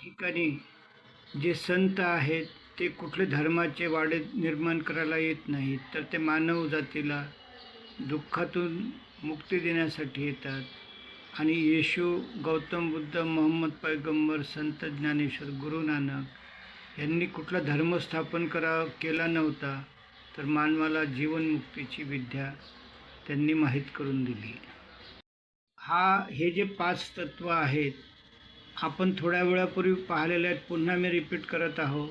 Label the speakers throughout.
Speaker 1: ठिकाणी जे संत आहेत ते कुठले धर्माचे वाडे निर्माण करायला येत नाहीत तर ते मानव जातीला दुःखातून मुक्ती देण्यासाठी येतात. आणि येशू गौतम बुद्ध मोहम्मद पैगंबर संत ज्ञानेश्वर गुरु नानक यांनी कुठला धर्म स्थापन करा केला नव्हता तर मानवाला जीवनमुक्तीची विद्या त्यांनी माहीत करून दिली. हा हे जे पाच तत्व आहेत आपण थोड्या वेळापूर्वी पाहिलेले आहेत पुन्हा मी रिपीट करत आहो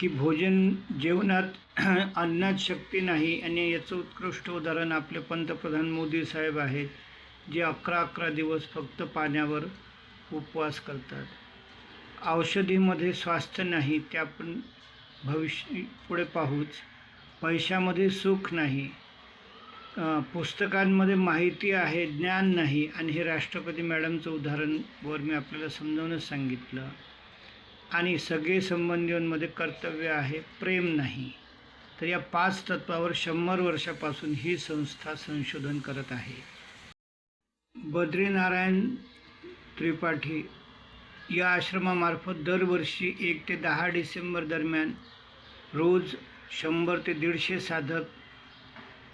Speaker 1: की भोजन जेवणात अन्नात शक्ती नाही आणि याचं उत्कृष्ट उदाहरण आपले पंतप्रधान मोदी साहेब आहेत जे अकरा अकरा दिवस फक्त पाण्यावर उपवास करतात. औषधीमध्ये स्वास्थ्य नाही ते आपण भविष्य पुढे पाहूच. पैशामध्ये सुख नाही पुस्तकांमध्ये माहिती आहे ज्ञान नाही आणि हे राष्ट्रपती मॅडमचं उदाहरण वर मी आपल्याला समजावूनच सांगितलं. आणि सगळे संबंधींमध्ये कर्तव्य आहे प्रेम नाही. तर या पाच तत्वावर शंभर वर्षापासून ही संस्था संशोधन करत आहे. बद्रीनारायण त्रिपाठी या आश्रमामार्फत दरवर्षी एक ते दहा डिसेंबर दरम्यान रोज शंभर ते दीडशे साधक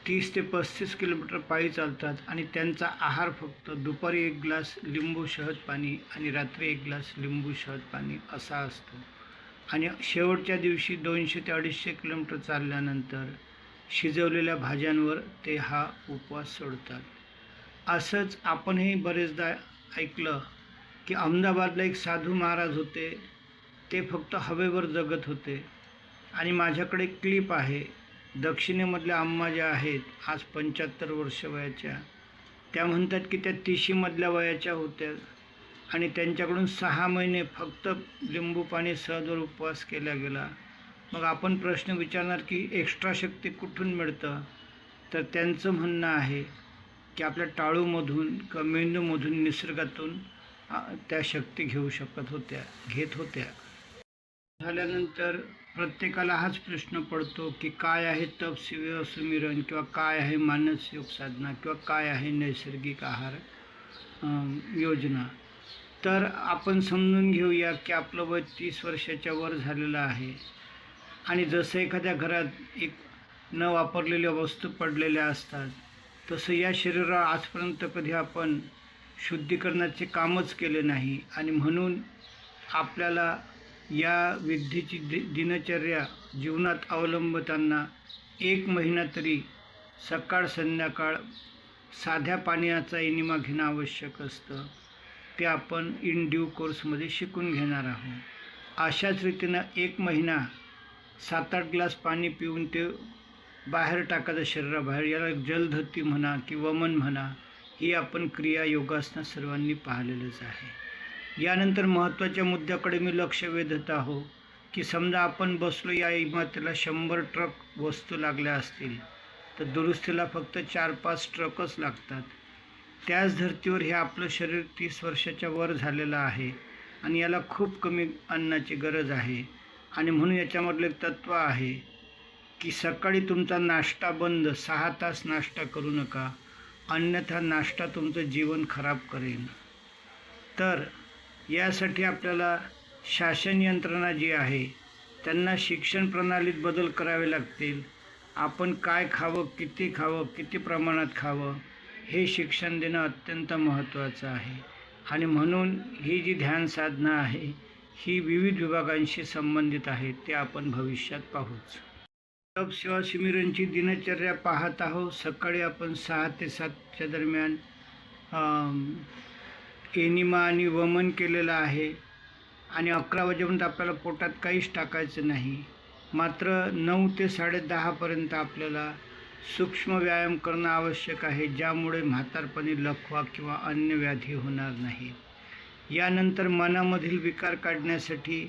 Speaker 1: तीस ते पस्तीस किलोमीटर पायी चालतात आणि त्यांचा आहार फक्त दुपारी एक ग्लास लिंबू शहद पाणी आणि रात्री एक ग्लास लिंबू शहद पाणी असा असतो. आणि शेवटच्या दिवशी दोनशे ते अडीचशे किलोमीटर चालल्यानंतर शिजवलेल्या भाज्यांवर ते हा उपवास सोडतात. असंच आपणही बरेचदा ऐकलं की अहमदाबादला एक साधू महाराज होते. ते फक्त हवेवर जगत होते. आणि माझ्याकडे क्लिप आहे. दक्षिणेमधल्या अम्मा ज्या आहेत आज पंच्याहत्तर वर्ष वयाच्या त्या म्हणतात की त्या तिशीमधल्या वयाच्या होत्या. आणि त्यांच्याकडून सहा महिने फक्त लिंबू पाणी सहजवर उपवास केला गेला. मग आपण प्रश्न विचारणार की एक्स्ट्रा शक्ती कुठून मिळतं? तर त्यांचं म्हणणं आहे की आपल्या टाळूमधून किंवा मेंदूमधून निसर्गातून त्या शक्ती घेऊ शकत होत्या घेत होत्या. झाल्यानंतर प्रत्येकाला हाच प्रश्न पडतो की काय आहे तप शिव सुमिरन किंवा काय आहे मानस योग साधना किंवा काय आहे नैसर्गिक आहार योजना. तर आपण समजून घेऊया की आपलं वय तीस वर्षाच्या वर झालेलं आहे. आणि जसं एखाद्या घरात एक न वापरलेल्या वस्तू पडलेल्या असतात तसं या शरीराला आजपर्यंत कधी आपण शुद्धीकरणाचे कामच केले नाही. आणि म्हणून आपल्याला या विद्येची दि दिनचर्या जीवनात अवलंबताना एक महिना तरी सकाळ संध्याकाळ साध्या पाण्याचा इनिमा घेणं आवश्यक असतं. ते आपण इन ड्यू कोर्समध्ये शिकून घेणार आहोत. अशाच रीतीनं एक महिना सात आठ ग्लास पाणी पिऊन ते बाहेर टाकायचं शरीराबाहेर याला जलधती म्हणा की वमन म्हणा ही आपण क्रिया योगासनं सर्वांनी पाहिलेलंच आहे. यानंतर महत्त्वाच्या मुद्द्याकडे मी लक्ष वेधत आहो की समजा आपण बसलो या इमारतीला शंभर ट्रक वस्तू लागल्या असतील तर दुरुस्तीला फक्त चार पाच ट्रकच लागतात. त्याच धर्तीवर हे आपलं शरीर तीस वर्षाच्या वर झालेलं आहे आणि याला खूप कमी अन्नाची गरज आहे. आणि म्हणून याच्यामधलं एक तत्त्व आहे की सकाळी तुमचा नाश्ता बंद सहा तास नाश्ता करू नका. अन्यथा नाश्ता तुमचं जीवन खराब करेल. तर यासाठी आपल्याला शासन यंत्रणा जी आहे त्यांना शिक्षण प्रणालीत बदल करावे लागतील. आपण काय खावं किती खावं किती प्रमाणात खावं हे शिक्षण देणं अत्यंत महत्त्वाचं आहे. आणि म्हणून ही जी ध्यान साधना आहे ही विविध विभागांशी संबंधित आहे ते आपण भविष्यात पाहूच. तप सेवा शिबिरांची दिनचर्या पाहत आहोत. सकाळी आपण सहा ते सातच्या दरम्यान एनिमा आणि वमन केलेलं आहे आणि अकरा वाजेपर्यंत आपल्याला पोटात काहीच टाकायचं नाही. मात्र नऊ ते साडेदहापर्यंत आपल्याला सूक्ष्म व्यायाम करणं आवश्यक आहे ज्यामुळे म्हातारपणी लखवा किंवा अन्य व्याधी होणार नाही. यानंतर मनामधील विकार काढण्यासाठी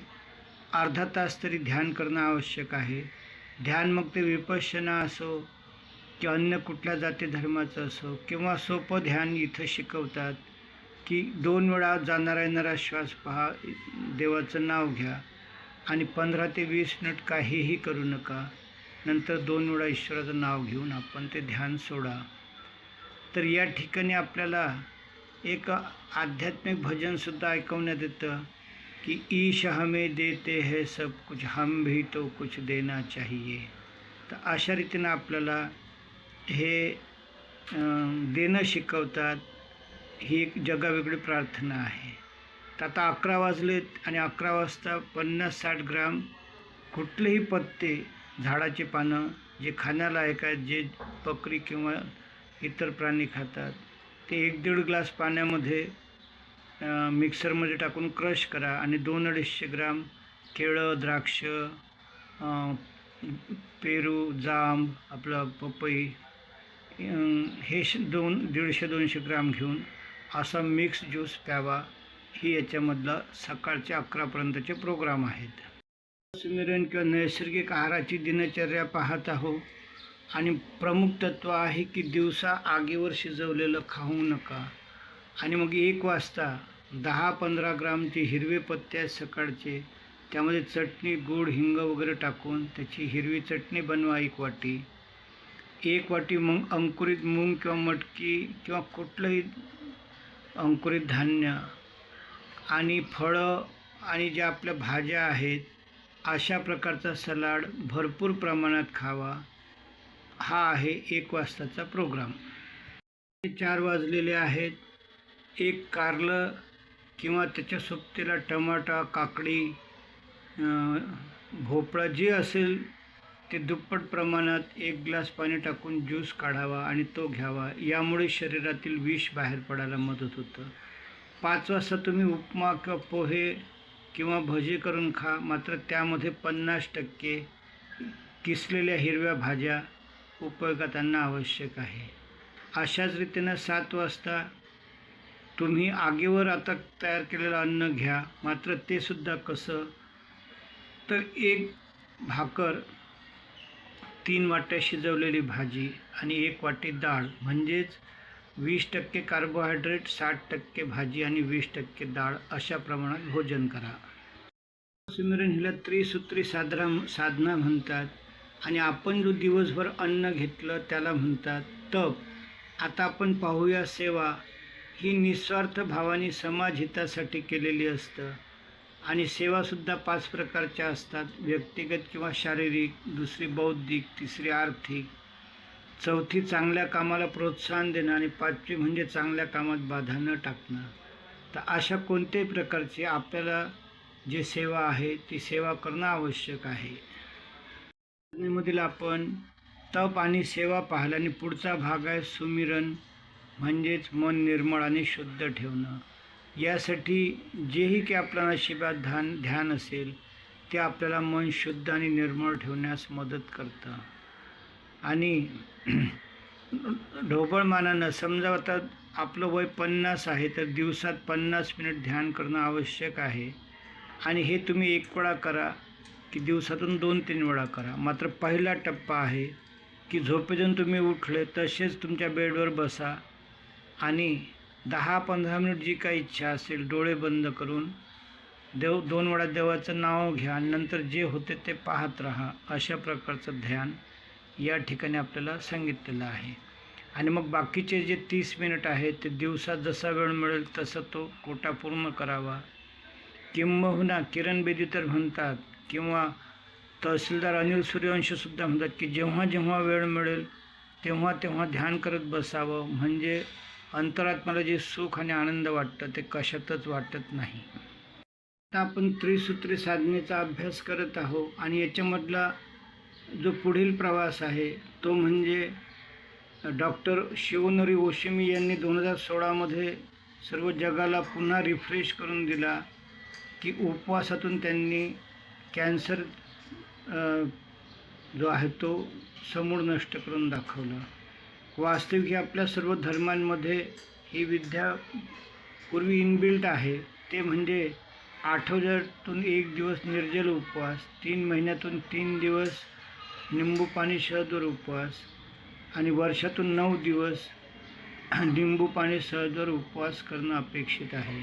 Speaker 1: अर्धा तास तरी ध्यान करणं आवश्यक आहे. ध्यान मग ते विपश्यना असो की अन्य कुठल्या जाती धर्माचं असो किंवा सोपं ध्यान इथं शिकवतात. की दोन वेळा जाणारा येणारा श्वास पहा देवाचं नाव घ्या आणि पंधरा ते वीस मिनिट काहीही करू नका. नंतर दोन वेळा ईश्वराचं नाव घेऊन आपण ते ध्यान सोडा. तर या ठिकाणी आपल्याला एक आध्यात्मिक भजनसुद्धा ऐकवण्यात येतं की ईश हमें देते है सब कुछ हम भी तो कुछ देना चाहिए. तर अशा रीतीनं आपल्याला हे देणं शिकवतात. ही एक जगावेगळी प्रार्थना आहे. तर आता अकरा वाजलेत आणि अकरा वाजता पन्नास साठ ग्राम कुठलेही पत्ते झाडाचे पानं जे खाण्यालायक आहेत जे बकरी किंवा इतर प्राणी खातात ते एक दीड ग्लास पाण्यामध्ये मिक्सरमध्ये टाकून क्रश करा आणि दोन अडीचशे ग्राम केळं द्राक्ष पेरू जांब आपलं पपई हे श- दोन दीडशे दोनशे ग्राम घेऊन असा मिक्स ज्यूस प्यावा ही याच्यामधला सकाळचे अकरापर्यंतचे प्रोग्राम आहेत. सुमिरन किंवा नैसर्गिक आहाराची दिनचर्या पाहत आहो. आणि प्रमुख तत्व आहे की दिवसा आगीवर शिजवलेलं खाऊ नका. आणि मग एक वाजता दहा पंधरा ग्रामचे हिरवे पत्ते आहेत सकाळचे त्यामध्ये चटणी गूळ हिंग वगैरे टाकून त्याची हिरवी चटणी बनवा एक वाटी. एक वाटी मग अंकुरित मूग किंवा मटकी किंवा कुठलंही अंकुरित धान्य आणि फळं आणि ज्या आपल्या भाज्या आहेत अशा प्रकारचा सलाड भरपूर प्रमाणात खावा. हा आहे एक वाजताचा प्रोग्राम. चार वाजलेले आहेत. एक कारलं किंवा त्याच्या सोबतीला टमाटा काकडी भोपळा जे असेल ते दुप्पट प्रमाणात एक ग्लास पाणी टाकून ज्यूस काढावा आणि तो घ्यावा यामुळे शरीरातील विष बाहेर पडायला मदत होतं. पाच वाजता तुम्ही उपमा किंवा पोहे किंवा भजी करून खा मात्र त्यामध्ये पन्नास टक्के किसलेल्या हिरव्या भाज्या उपयोगात आणणं आवश्यक आहे. अशाच रीतीनं सात वाजता तुम्ही आगीवर आता तयार केलेलं अन्न घ्या मात्र ते सुद्धा कसं? तर एक भाकर तीन वाट्या शिजवलेली भाजी आणि एक वाटी डाळ म्हणजेच वीस टक्के कार्बोहायड्रेट साठ टक्के भाजी आणि वीस टक्के डाळ अशा प्रमाणात भोजन करा. सिमरन हिला त्रिसूत्री साधना साधना म्हणतात आणि आपण जो दिवसभर अन्न घेतलं त्याला म्हणतात तप. आता आपण पाहूया सेवा ही निस्वार्थ भावाने समाज हितासाठी केलेली असतं. आणि सेवासुद्धा पाच प्रकारच्या असतात. व्यक्तिगत किंवा शारीरिक दुसरी बौद्धिक तिसरी आर्थिक. चौथी चांगल्या कामाला प्रोत्साहन देणं आणि पाचवी म्हणजे चांगल्या कामात बाधा न टाकणं. तर अशा कोणत्याही प्रकारची आपल्याला जे सेवा आहे ती सेवा करणं आवश्यक आहे. मधील आपण तप आणि सेवा पाहिला आणि पुढचा भाग आहे सुमिरन म्हणजेच मन निर्मळ आणि शुद्ध ठेवणं. यासाठी जेही की आपल्या नशिबात ध्यान ध्यान असेल ते आपल्याला मन शुद्ध आणि निर्मळ ठेवण्यास मदत करतं. आणि ढोबळमानानं समजा आता आपलं वय पन्नास आहे तर दिवसात पन्नास मिनिट ध्यान करणं आवश्यक आहे. आणि हे तुम्ही एक वेळा करा की दिवसातून दोन तीन वेळा करा. मात्र पहिला टप्पा आहे की झोपेतून तुम्ही उठले तसेच तुमच्या बेडवर बसा. आणि दहा पंधरा मिनिट जी काही इच्छा असेल डोळे बंद करून देव दोन वेळा देवाचं नाव घ्या आणि नंतर जे होते ते पाहत राहा. अशा प्रकारचं ध्यान या ठिकाणी आपल्याला सांगितलेलं आहे. आणि मग बाकीचे जे तीस मिनिट आहे ते दिवसात जसा वेळ मिळेल तसा तो कोटा पूर्ण करावा. किंबहुना किरण बेदी तर म्हणतात किंवा तहसीलदार अनिल सूर्यवंशीसुद्धा म्हणतात की जेव्हा जेव्हा वेळ मिळेल तेव्हा तेव्हा ध्यान करत बसावं. म्हणजे अंतरात्म्याला जे सुख आणि आनंद वाटतं ते कशातच वाटत नाही. आता आपण त्रिसूत्री साधनेचा अभ्यास करत आहोत आणि याच्यामधला जो पुढील प्रवास आहे तो म्हणजे डॉक्टर शिवनरी ओशिमी यांनी दोन हजार सोळामध्ये सर्व जगाला पुन्हा रिफ्रेश करून दिला की उपवासातून त्यांनी कॅन्सर जो आहे तो समूळ नष्ट करून दाखवला. वास्तविक ही आपल्या सर्व धर्मांमध्ये ही विद्या पूर्वी इनबिल्ट आहे. ते म्हणजे आठवड्यातून एक दिवस निर्जल उपवास तीन महिन्यातून तीन दिवस निंबू पाणी शहदवर उपवास आणि वर्षातून नऊ दिवस निंबू पाणी सहजवर उपवास करणं अपेक्षित आहे.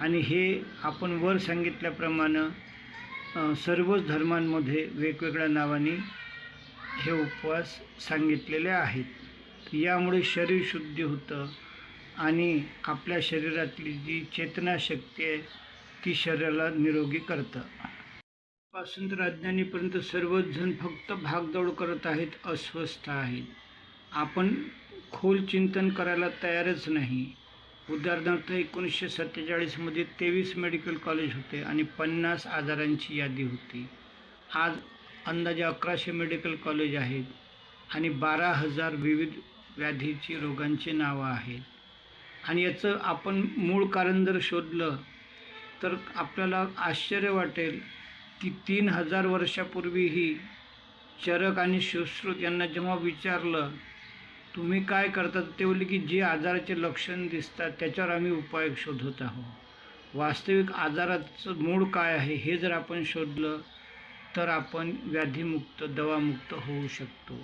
Speaker 1: आणि हे आपण वर सांगितल्याप्रमाणे सर्वच धर्मांमध्ये वेगवेगळ्या नावाने हे उपवास सांगितलेले आहेत. यामुळे शरीर शुद्धी होतं आणि आपल्या शरीरातली जी चेतनाशक्ती आहे ती शरीराला निरोगी करतं. पासून तर अज्ञानीपर्यंत सर्वजण फक्त भागदौड करत आहेत अस्वस्थ आहेत. आपण खोल चिंतन करायला तयारच नाही. उदाहरणार्थ एकोणीसशे सत्तेचाळीसमध्ये तेवीस मेडिकल कॉलेज होते आणि पन्नास आजारांची यादी होती. आज अंदाजे अकराशे मेडिकल कॉलेज आहेत आणि बारा हजार विविध व्याधीची रोगांची नावं आहेत. आणि याचं आपण मूळ कारण जर शोधलं तर आपल्याला आश्चर्य वाटेल की तीन हजार वर्षापूर्वीही चरक आणि सुश्रुत यांना जेव्हा विचारलं तुम्ही काय करतात? ते बोलले की जे आजाराचे लक्षण दिसतात त्याच्यावर आम्ही उपाय शोधत आहोत. वास्तविक आजाराचं मूळ काय आहे हे जर आपण शोधलं तर आपण व्याधीमुक्त दवामुक्त होऊ शकतो.